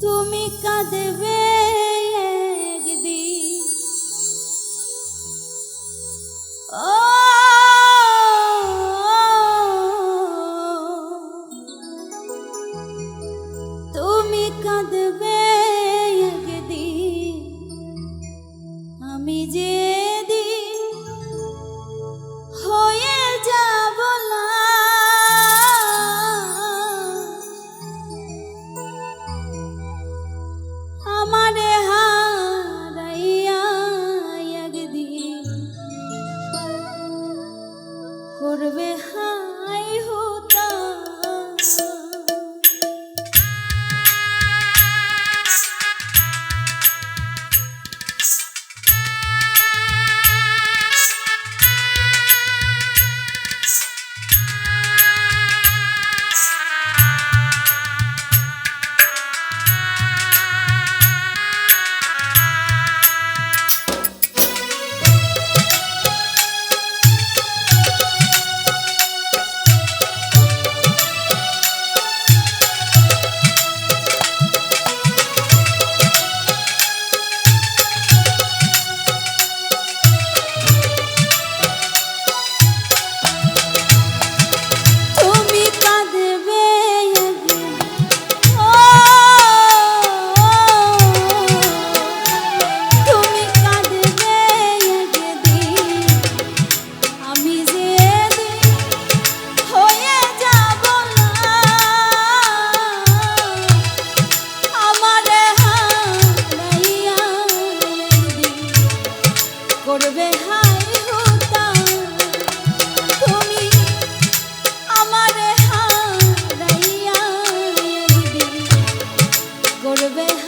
তুমি কাঁদবে একদিন। ও তুমি কাঁদবে একদিন। আমি যে তবে হাই হো been high.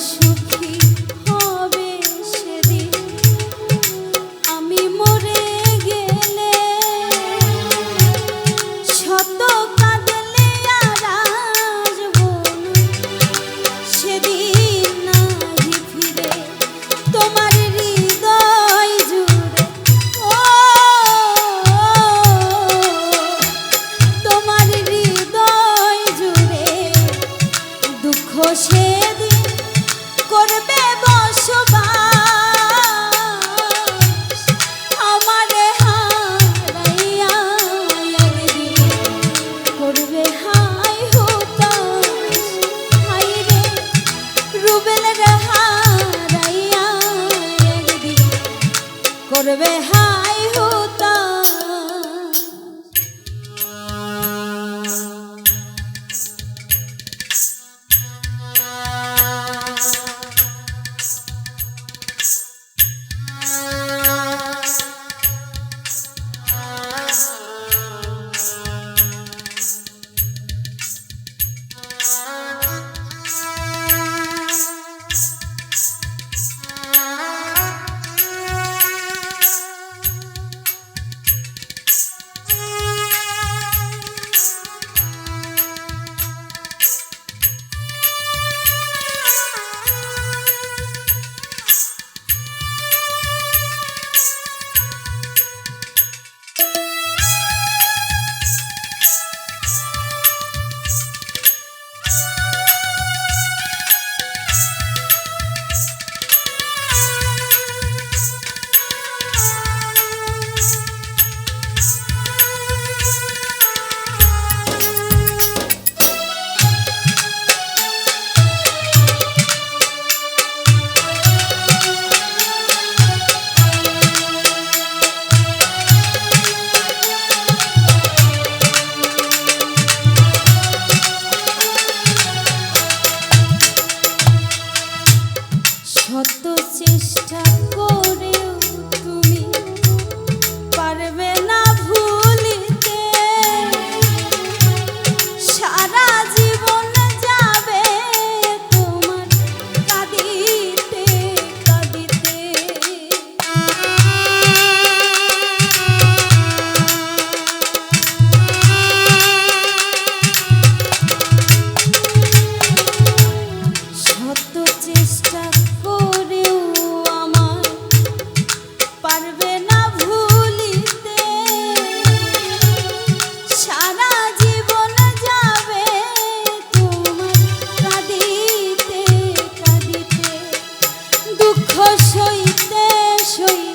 Christ. দুঃখ সইতে সই